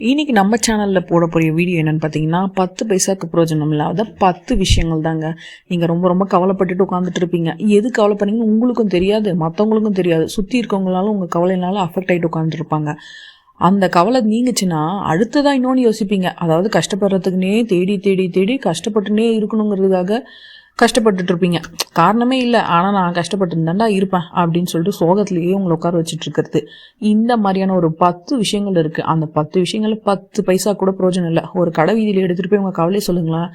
இன்னைக்கு நம்ம சேனலில் போட போகிற வீடியோ என்னன்னு பார்த்தீங்கன்னா பத்து பைசாக்கு பிரோஜனம் இல்லாத பத்து விஷயங்கள் தாங்க. நீங்கள் ரொம்ப ரொம்ப கவலைப்பட்டுட்டு உட்காந்துட்டு இருப்பீங்க. எது கவலைப்படுறீங்கன்னு உங்களுக்கும் தெரியாது மற்றவங்களுக்கும் தெரியாது. சுற்றி இருக்கவங்களாலும் உங்கள் கவலைனால அஃபெக்ட் ஆகிட்டு உட்காந்துருப்பாங்க அந்த கவலை நீங்குச்சுன்னா அடுத்ததான் இன்னொன்று யோசிப்பீங்க. அதாவது கஷ்டப்படுறதுக்குனே தேடி தேடி தேடி கஷ்டப்பட்டுனே இருக்கணுங்கிறதுக்காக கஷ்டப்பட்டுட்டு இருப்பீங்க காரணமே இல்லை. ஆனால் நான் கஷ்டப்பட்டு இருப்பேன் அப்படின்னு சொல்லிட்டு சோகத்திலேயே உங்களை உட்கார வச்சுட்டு இருக்கிறது இந்த மாதிரியான ஒரு பத்து விஷயங்கள் இருக்குது அந்த பத்து விஷயங்கள் பத்து பைசா கூட பிரயோஜனம் இல்லை. ஒரு கடை வீதியில் எடுத்துகிட்டு போய் உங்கள் கவலையை சொல்லுங்களேன்.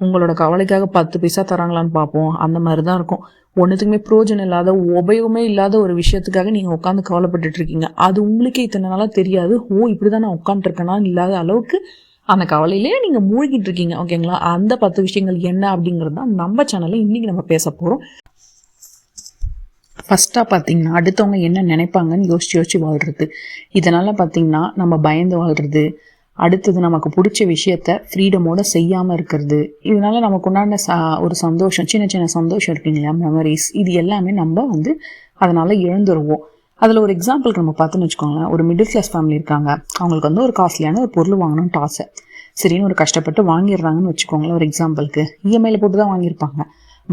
உங்களோட கவலைக்காக பத்து பைசா தராங்களான்னு பார்ப்போம். அந்த மாதிரி தான் இருக்கும். ஒன்றுத்துக்குமே பிரயோஜனம் இல்லாத உபயோகமே இல்லாத ஒரு விஷயத்துக்காக நீங்கள் உட்காந்து கவலைப்பட்டுட்டு இருக்கீங்க அது உங்களுக்கே இத்தனை நாளாக தெரியாது. ஓ இப்படி தான் நான் உட்காந்துருக்கேனா இல்லாத அளவுக்கு அந்த கவலையிலே நீங்கள் மூழ்கிட்டு இருக்கீங்க ஓகேங்களா? அந்த பத்து விஷயங்கள் என்ன அப்படிங்கிறது தான் நம்ம சேனலில் இன்றைக்கி நம்ம பேச போகிறோம் ஃபஸ்ட்டாக பார்த்தீங்கன்னா அடுத்தவங்க என்ன நினைப்பாங்கன்னு யோசிச்சு யோசிச்சு வாழ்கிறது இதனால் பார்த்தீங்கன்னா நம்ம பயந்து வாழ்கிறது அடுத்தது நமக்கு பிடிச்ச விஷயத்த ஃப்ரீடமோட செய்யாமல் இருக்கிறது. இதனால நமக்கு உண்டான ச ஒரு சந்தோஷம் சின்ன சின்ன சந்தோஷம் இருக்கு இல்லையா? மெமரிஸ் இது எல்லாமே நம்ம வந்து அதனால் இழந்துருவோம் அதில் ஒரு எக்ஸாம்பிளுக்கு நம்ம பார்த்தோன்னு வச்சுக்கோங்களேன். ஒரு மிடில் கிளாஸ் ஃபேமிலி இருக்காங்க. அவங்களுக்கு வந்து ஒரு காஸ்ட்லியான ஒரு பொருள் வாங்கணும்னு ஆசை. சரின்னு ஒரு கஷ்டப்பட்டு வாங்கிடுறாங்கன்னு வச்சுக்கோங்களேன் ஒரு எக்ஸாம்பிளுக்கு இஎம்ஐயில் போட்டு தான் வாங்கியிருப்பாங்க.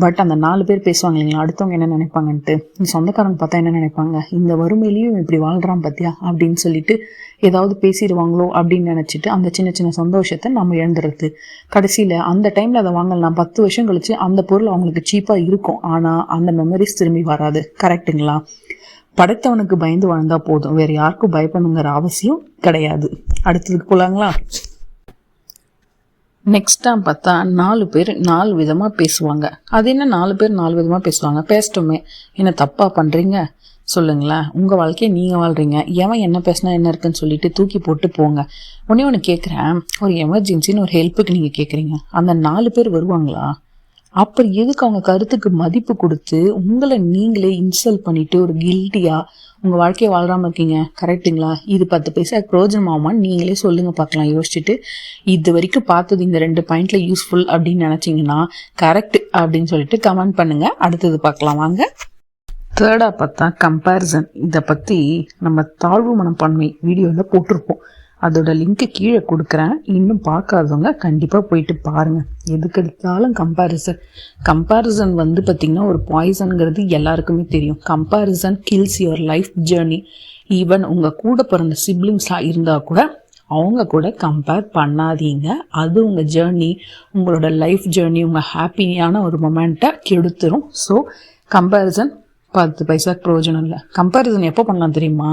பட் அந்த நாலு பேர் பேசுவாங்க இல்லைங்களா? அடுத்தவங்க என்ன நினைப்பாங்கன்ட்டு. சொந்தக்காரங்க பார்த்தா என்ன நினைப்பாங்க? இந்த வறுமையிலையும் இப்படி வாழ்கிறான் பார்த்தியா அப்படின்னு சொல்லிட்டு ஏதாவது பேசிடுவாங்களோ அப்படின்னு நினச்சிட்டு அந்த சின்ன சின்ன சந்தோஷத்தை நம்ம இழந்துடுறது. கடைசியில் அந்த டைமில் அதை வாங்கலாம் பத்து வருஷம் கழிச்சு அந்த பொருள் அவங்களுக்கு சீப்பாக இருக்கும். ஆனால் அந்த மெமரிஸ் திரும்பி வராது. கரெக்டுங்களா படைத்தவனுக்கு பயந்து வாழ்ந்தா போதும். வேற யாருக்கும் பயப்படணுங்கிற அவசியம் கிடையாது. அடுத்ததுக்கு போலாங்களா? நெக்ஸ்ட்டாக பார்த்தா நாலு பேர் நாலு விதமாக பேசுவாங்க. அது என்ன நாலு பேர் நாலு விதமாக பேசுவாங்க? பேசிட்டோமே. என்ன தப்பாக பண்ணுறீங்க சொல்லுங்களேன். உங்கள் வாழ்க்கையை நீங்கள் வாழ்கிறீங்க எவன் என்ன பேசினா என்ன இருக்குன்னு சொல்லிட்டு தூக்கி போட்டு போங்க. உடனே ஒன்று கேட்குறேன் ஒரு எமர்ஜென்சின்னு ஒரு ஹெல்ப்புக்கு நீங்கள் கேட்குறீங்க அந்த நாலு பேர் வருவாங்களா? அப்புறம் எதுக்கு அவங்க கருத்துக்கு மதிப்பு கொடுத்து உங்களை நீங்களே இன்சல்ட் பண்ணிட்டு ஒரு கில்ட்டியா உங்க வாழ்க்கையை வாழ்றாம இருக்கீங்க? கரெக்டுங்களா இது பத்து பைசா பிரோஜனமாமான்னு நீங்களே சொல்லுங்க பார்க்கலாம். யோசிச்சுட்டு இது வரைக்கும் பார்த்தது இந்த ரெண்டு பாயிண்ட்ல யூஸ்ஃபுல் அப்படின்னு நினச்சிங்கன்னா கரெக்ட் அப்படின்னு சொல்லிட்டு கமெண்ட் பண்ணுங்க. அடுத்தது பார்க்கலாம் வாங்க. தேர்டாக பார்த்தா கம்பேரிசன் இதை பற்றி நம்ம தாழ்வு மனப்பான்மை வீடியோவில் போட்டிருப்போம். அதோட லிங்க்கு கீழே கொடுக்குறேன். இன்னும் பார்க்காதவங்க கண்டிப்பாக போயிட்டு பாருங்கள் எதுக்கு எடுத்தாலும் கம்பேரிசன் கம்பேரிசன் வந்து பார்த்திங்கன்னா ஒரு பாய்சனுங்கிறது எல்லாருக்குமே தெரியும். Comparison kills your life journey even உங்கள் கூட பிறந்த சிப்ளிங்ஸாக இருந்தால் கூட அவங்க கூட கம்பேர் பண்ணாதீங்க. அது உங்கள் ஜேர்னி உங்களோட லைஃப் ஜேர்னி உங்கள் ஹாப்பியான ஒரு மொமெண்ட்டை கெடுத்துரும். ஸோ கம்பேரிசன் பத்து பைசா பிரயோஜனம் இல்லை. கம்பேரிசன் எப்போ பண்ணலாம் தெரியுமா?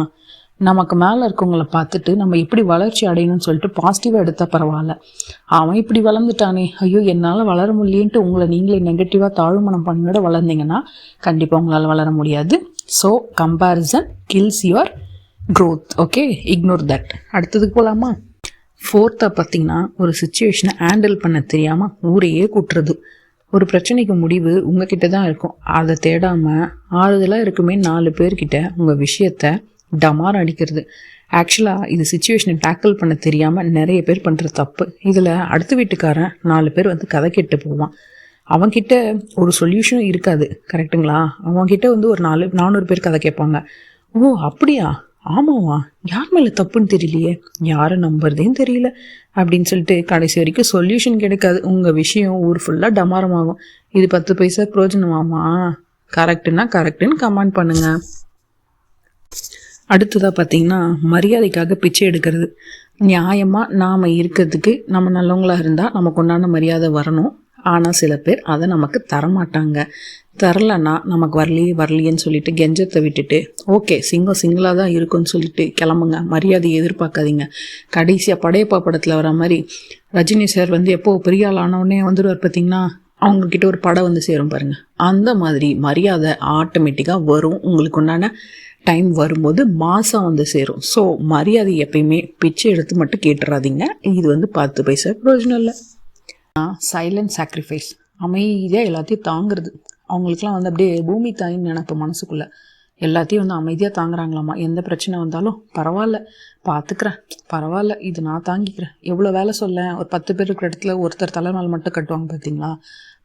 நமக்கு மேலே இருக்கவங்களை பார்த்துட்டு நம்ம இப்படி வளர்ச்சி அடையணும்னு சொல்லிட்டு பாசிட்டிவாக எடுத்தால் பரவாயில்ல. அவன் இப்படி வளர்ந்துட்டானே ஐயோ என்னால் வளர முடியன்ட்டு உங்களை நீங்களே நெகட்டிவாக தாழ்மனம் பண்ணியோட வளர்ந்தீங்கன்னா கண்டிப்பாக உங்களால் வளர முடியாது. So comparison kills your growth okay ignore that அடுத்ததுக்கு போகலாமா ஃபோர்த்தாக பார்த்தீங்கன்னா ஒரு சுச்சுவேஷனை ஹேண்டில் பண்ண தெரியாமல் ஊரையே கூட்டுறது. ஒரு பிரச்சனைக்கு முடிவு உங்ககிட்ட தான் இருக்கும். அதை தேடாமல் ஆறுதலாக இருக்குமே நாலு பேர்கிட்ட உங்கள் விஷயத்த டமார் அடிக்கிறது. ஆக்சுவலாக இது சுச்சுவேஷனை டேக்கிள் பண்ண தெரியாமல் நிறைய பேர் பண்ணுற தப்பு. இதில் அடுத்த வீட்டுக்காரன் நாலு பேர் வந்து கதை கேட்டு போவான். அவன்கிட்ட ஒரு சொல்யூஷனும் இருக்காது. கரெக்டுங்களா அவன்கிட்ட வந்து ஒரு நாலு நானூறு பேர் கதை கேட்பாங்க. ஓ அப்படியா? ஆமாவா? யார் மேலே தப்புன்னு தெரியலையே. யாரை நம்புறதையும் தெரியல. அப்படின்னு சொல்லிட்டு கடைசி வரைக்கும் சொல்யூஷன் கிடைக்காது. உங்கள் விஷயம் ஊர் ஃபுல்லாக டமாரமாகும். இது பத்து பைசா பிரோஜனமாமா கரெக்டுன்னா கரெக்டுன்னு கமெண்ட் பண்ணுங்கள் அடுத்ததாக பார்த்தீங்கன்னா மரியாதைக்காக பிச்சை எடுக்கிறது. நியாயமாக நாம் இருக்கிறதுக்கு நம்ம நல்லவங்களாக இருந்தால் நமக்கு உண்டான மரியாதை வரணும். ஆனால் சில பேர் அதை நமக்கு தரமாட்டாங்க. தரலன்னா நமக்கு வரலையே வரலையேன்னு சொல்லிட்டு கெஞ்சத்தை விட்டுட்டு ஓகே சிங்கம் சிங்கிளாக தான் இருக்குன்னு சொல்லிட்டு கிளம்புங்க. மரியாதையை எதிர்பார்க்காதீங்க. கடைசியாக படையப்பா படத்தில் வர மாதிரி ரஜினி சார் வந்து எப்போ பெரிய ஆள் ஆனவுடனே வந்துடுவார் பார்த்தீங்கன்னா அவங்கக்கிட்ட ஒரு படம் வந்து சேரும் பாருங்கள் அந்த மாதிரி மரியாதை ஆட்டோமேட்டிக்காக வரும். உங்களுக்கு உண்டான டைம் வரும்போது மாதம் வந்து சேரும். ஸோ மரியாதை எப்பயுமே பிச்சை எடுத்து மட்டும் கேட்டுறாதீங்க. இது வந்து பத்து பைசா பிரயோஜனம் இல்லை. சைலண்ட் சாக்ரிஃபைஸ் அமைதியாக எல்லாத்தையும் தாங்கிறது. அவங்களுக்குலாம் வந்து அப்படியே பூமி தாயின்னு நினைப்பேன் மனசுக்குள்ளே. எல்லாத்தையும் வந்து அமைதியாக தாங்குறாங்களாமா? எந்த பிரச்சனை வந்தாலும் பரவாயில்ல. பார்த்துக்கிறேன் பரவாயில்ல இது நான் தாங்கிக்கிறேன். எவ்வளோ வேலை சொல்ல? ஒரு பத்து பேர் இருக்கிற இடத்துல ஒருத்தர் தலைநாள் மட்டும் கட்டுவாங்க பார்த்தீங்களா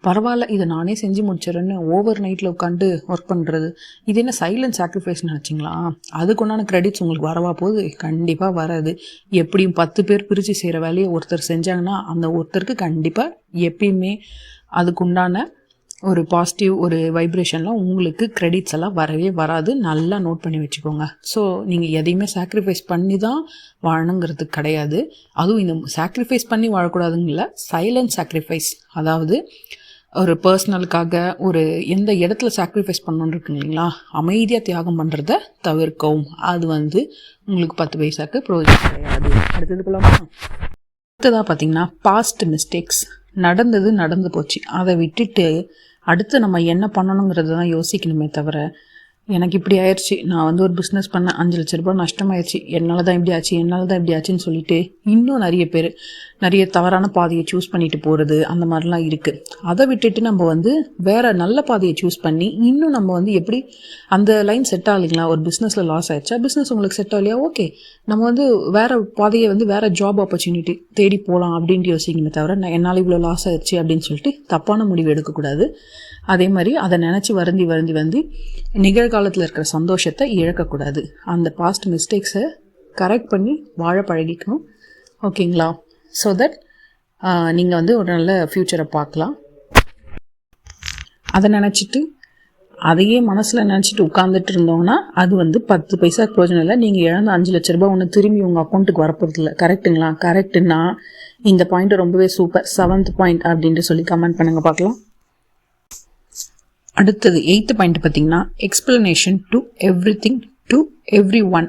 பரவாயில்ல இதை நானே செஞ்சு முடிச்சிடறேன்னு ஓவர் நைட்டில் உட்காந்து ஒர்க் பண்ணுறது இது என்ன சைலண்ட் சாக்ரிஃபைஸ் நினச்சிங்களா? அதுக்கு உண்டான கிரெடிட்ஸ் உங்களுக்கு வரவா போகுது? கண்டிப்பாக வராது. எப்படியும் பத்து பேர் பிரித்து செய்கிற வேலையை ஒருத்தர் செஞ்சாங்கன்னா அந்த ஒருத்தருக்கு கண்டிப்பாக எப்பயுமே அதுக்குண்டான ஒரு பாசிட்டிவ் ஒரு வைப்ரேஷன்லாம் உங்களுக்கு கிரெடிட்ஸ் எல்லாம் வரவே வராது. நல்லா நோட் பண்ணி வச்சுக்கோங்க. ஸோ நீங்கள் எதையுமே சாக்ரிஃபைஸ் பண்ணி தான் வாழணுங்கிறது கிடையாது. அதுவும் இந்த சாக்ரிஃபைஸ் பண்ணி வாழக்கூடாதுங்கள சைலண்ட் சாக்ரிஃபைஸ் அதாவது ஒரு பர்சனலுக்காக ஒரு எந்த இடத்துல சாக்ரிஃபைஸ் பண்ணணுன்னு இருக்கு இல்லைங்களா? அமைதியாக தியாகம் பண்ணுறத தவிர்க்கவும். அது வந்து உங்களுக்கு பத்து பைசாக்கு ப்ரோஜனம் கிடையாது. அடுத்தது போலாமா? அடுத்ததாக பார்த்தீங்கன்னா பாஸ்ட் மிஸ்டேக்ஸ் நடந்தது நடந்து போச்சு. அதை விட்டுட்டு அடுத்து நம்ம என்ன பண்ணணுங்கிறத தான் யோசிக்கணுமே தவிர எனக்கு இப்படி ஆயிடுச்சு நான் வந்து ஒரு பிஸ்னஸ் பண்ணேன். அஞ்சு லட்ச ரூபாய் நஷ்டமாயிடுச்சு என்னால் தான் இப்படி ஆச்சு என்னால் தான் இப்படி ஆச்சுன்னு சொல்லிட்டு இன்னும் நிறைய பேர் நிறைய தவறான பாதையை சூஸ் பண்ணிட்டு போகிறது அந்த மாதிரிலாம் இருக்குது அதை விட்டுட்டு நம்ம வந்து வேற நல்ல பாதையை சூஸ் பண்ணி இன்னும் நம்ம வந்து எப்படி அந்த லைன் செட் ஆகலைங்களா ஒரு பிஸ்னஸில் லாஸ் ஆயிடுச்சா பிஸ்னஸ் உங்களுக்கு செட் ஆகலையா? ஓகே நம்ம வந்து வேற பாதையை வந்து வேற ஜாப் ஆப்பர்ச்சுனிட்டி தேடி போகலாம் அப்படின்ட்டு யோசிக்கணுமே தவிர நான் என்னால் இவ்வளோ லாஸ் ஆயிடுச்சு அப்படின்னு சொல்லிட்டு தப்பான முடிவு எடுக்கக்கூடாது. அதே மாதிரி அதை நினச்சி வருந்தி வருந்தி வந்து காலத்தில் இருக்கிற சந்தோஷத்தை இழக்கக்கூடாது. அந்த பாஸ்ட் மிஸ்டேக்ஸை கரெக்ட் பண்ணி வாழ பழகிக்கணும். ஓகேங்களா? ஸோ தட் நீங்கள் வந்து ஒரு நல்ல ஃப்யூச்சரை பார்க்கலாம். அதை நினச்சிட்டு அதையே மனசில் நினச்சிட்டு உட்காந்துட்டு இருந்தோம்னா அது வந்து பத்து பைசா பிரயோஜனம் இல்லை. நீங்கள் இழந்த அஞ்சு லட்ச ரூபாய் ஒன்று திரும்பி உங்கள் அக்கௌண்ட்டுக்கு வரப்போகிறது இல்லை. கரெக்டுங்களா கரெக்டுன்னா இந்த பாயிண்ட் ரொம்பவே சூப்பர் செவன்த் பாயிண்ட் அப்படின்ட்டு சொல்லி கமெண்ட் பண்ணுங்கள் பார்க்கலாம். அடுத்தது எயித்து பாயிண்ட் பார்த்தீங்கன்னா explanation to everything to everyone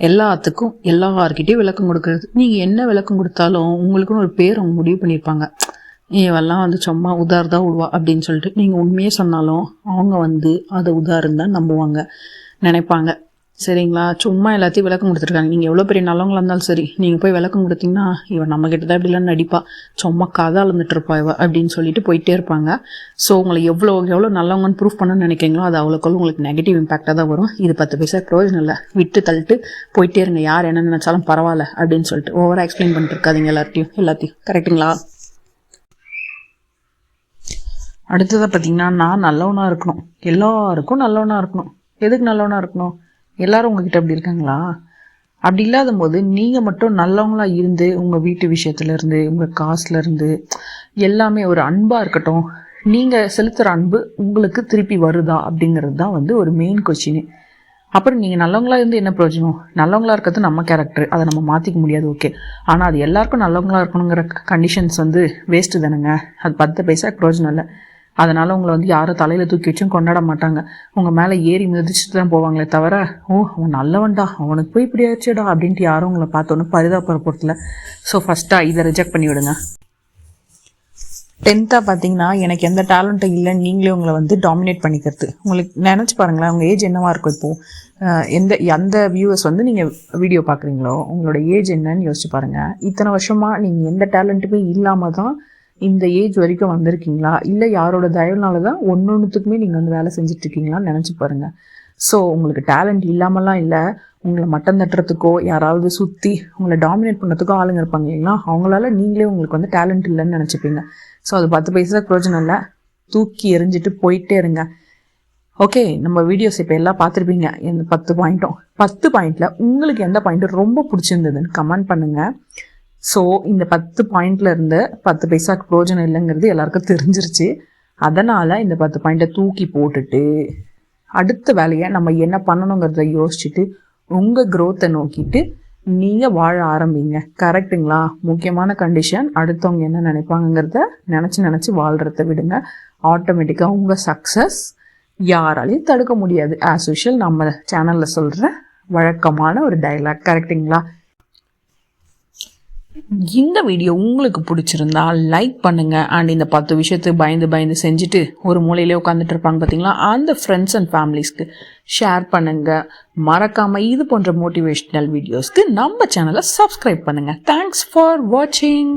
எல்லாத்துக்கும் எல்லார்கிட்டையும் விளக்கம் கொடுக்கறது. நீங்கள் என்ன விளக்கம் கொடுத்தாலும் உங்களுக்குன்னு ஒரு பேர் அவங்க முடிவு பண்ணியிருப்பாங்க. இவெல்லாம் வந்து சும்மா உதார் தான் விடுவா அப்படின்னு சொல்லிட்டு நீங்கள் உண்மையே சொன்னாலும் அவங்க வந்து அதை உதாரம் தான் நம்புவாங்க நினைப்பாங்க. சரிங்களா? சும்மா எல்லாத்தையும் விளக்கம் கொடுத்துருக்காங்க. நீங்கள் எவ்வளோ பெரிய நல்லவங்களாக இருந்தாலும் சரி நீங்கள் போய் விளக்கம் கொடுத்தீங்கன்னா இவன் நம்ம கிட்ட தான் இப்படிலாம் நடிப்பா. சும்மா கதை அளந்துட்டு இருப்பா இவ அப்படின்னு சொல்லிட்டு போயிட்டே இருப்பாங்க. ஸோ உங்களை எவ்வளோ எவ்வளோ நல்லவங்கன்னு ப்ரூஃப் பண்ண நினைக்கிறீங்களோ அது அவ்வளோக்குள்ள உங்களுக்கு நெகட்டிவ் இம்பாக்டாக தான் வரும். இது பத்து பைசா ப்ரோஜனம் இல்லை. விட்டு தள்ளிட்டு போயிட்டே இருங்க. யார் என்ன நினச்சாலும் பரவாயில்ல அப்படின்னு சொல்லிட்டு ஓவராக எக்ஸ்பிளைன் பண்ணிட்டு இருக்காதிங்க எல்லார்ட்டையும். எல்லாத்தையும். கரெக்டுங்களா அடுத்ததாக பார்த்தீங்கன்னா நான் நல்லவனாக இருக்கணும். எல்லாருக்கும் நல்லவனாக இருக்கணும். எதுக்கு நல்லவனாக இருக்கணும்? எல்லாரும் உங்ககிட்ட அப்படி இருக்காங்களா? அப்படி இல்லாத போது நீங்கள் மட்டும் நல்லவங்களா இருந்து உங்கள் வீட்டு விஷயத்துலேருந்து உங்கள் காசுலேருந்து எல்லாமே ஒரு அன்பாக இருக்கட்டும் நீங்கள் செலுத்துகிற அன்பு உங்களுக்கு திருப்பி வருதா அப்படிங்கிறது தான் வந்து ஒரு மெயின் கொஸ்டின் அப்புறம் நீங்கள் நல்லவங்களா இருந்து என்ன பிரயோஜனம்? நல்லவங்களா இருக்கிறது நம்ம கேரக்டர் அதை நம்ம மாற்றிக்க முடியாது ஓகே ஆனால் அது எல்லாருக்கும் நல்லவங்களா இருக்கணுங்கிற கண்டிஷன்ஸ் வந்து வேஸ்ட்டு தானுங்க. அது பத்து பைசா பிரயோஜனம் இல்லை. அதனால் உங்களை வந்து யாரும் தலையில் தூக்கி வச்சும் கொண்டாட மாட்டாங்க. உங்கள் மேலே ஏறி மிதிச்சுட்டு தான் போவாங்களே தவிர ஓ அவன் நல்லவன்டா அவனுக்கு போய் இப்படி ஆச்சுடா அப்படின்ட்டு யாரும் உங்களை பார்த்தோன்னு பரிதாபப்படுற பொறுத்தில் ஸோ ஃபஸ்ட்டாக இதை ரிஜெக்ட் பண்ணி விடுங்க. டென்த்தாக பார்த்தீங்கன்னா எனக்கு எந்த டேலண்ட்டும் இல்லைன்னு நீங்களே உங்களை வந்து டாமினேட் பண்ணிக்கிறது. உங்களுக்கு நினச்சி பாருங்களேன் உங்கள் ஏஜ் என்னவா இருக்கும் இப்போது எந்த எந்த வியூவர்ஸ் வந்து நீங்கள் வீடியோ பார்க்குறீங்களோ உங்களோட ஏஜ் என்னன்னு யோசிச்சு பாருங்கள் இத்தனை வருஷமாக நீங்கள் எந்த டேலண்ட்டுமே இல்லாமல் தான் இந்த ஏஜ் வரைக்கும் வந்திருக்கீங்களா? இல்லை யாரோட தயவுனால தான் ஒன்று ஒன்றுத்துக்குமே நீங்கள் வந்து வேலை செஞ்சிட்ருக்கீங்களான்னு நினச்சி பாருங்கள் ஸோ உங்களுக்கு டேலண்ட் இல்லாமலாம் இல்லை. உங்களை மட்டம் தட்டுறதுக்கோ யாராவது சுற்றி உங்களை டாமினேட் பண்ணுறதுக்கோ ஆளுங்க இருப்பாங்க இல்லைங்களா? அவங்களால நீங்களே உங்களுக்கு வந்து டேலண்ட் இல்லைன்னு நினச்சிப்பீங்க. ஸோ அது பத்து பைசா பிரயோஜனம் இல்லை. தூக்கி எரிஞ்சிட்டு போயிட்டே இருங்க. ஓகே நம்ம வீடியோஸ் இப்போ எல்லாம் பார்த்துருப்பீங்க. இந்த பத்து பாயிண்ட்டும் பத்து பாயிண்டில் உங்களுக்கு எந்த பாயிண்ட்டும் ரொம்ப பிடிச்சிருந்ததுன்னு கமெண்ட் பண்ணுங்கள் ஸோ இந்த பத்து பாயிண்ட்ல இருந்து பத்து பைசாக்கு பிரோஜனம் இல்லைங்கிறது எல்லாருக்கும் தெரிஞ்சிருச்சு. அதனால் இந்த பத்து பாயிண்ட்டை தூக்கி போட்டுட்டு அடுத்த வேலையை நம்ம என்ன பண்ணணுங்கிறத யோசிச்சுட்டு உங்கள் க்ரோத்தை நோக்கிட்டு நீங்கள் வாழ ஆரம்பிங்க. கரெக்டுங்களா முக்கியமான கண்டிஷன் அடுத்தவங்க என்ன நினைப்பாங்கிறத நினச்சி நினச்சி வாழ்கிறத விடுங்க. ஆட்டோமேட்டிக்காக உங்கள் சக்ஸஸ் யாராலையும் தடுக்க முடியாது. ஆஸ் யூஷுவல் நம்ம சேனலில் சொல்கிற வழக்கமான ஒரு டைலாக் கரெக்டுங்களா இந்த வீடியோ உங்களுக்கு பிடிச்சிருந்தா லைக் பண்ணுங்க. அண்ட் இந்த பத்து விஷயத்தை பயந்து பயந்து செஞ்சுட்டு ஒரு மூலையிலே உட்காந்துட்டு இருப்பாங்க பார்த்தீங்களா அந்த ஃப்ரெண்ட்ஸ் அண்ட் ஃபேமிலிஸ்க்கு ஷேர் பண்ணுங்க. மறக்காம இது போன்ற மோட்டிவேஷ்னல் வீடியோஸ்க்கு நம்ம சேனலை சப்ஸ்கிரைப் பண்ணுங்க. தேங்க்ஸ் ஃபார் வாட்சிங்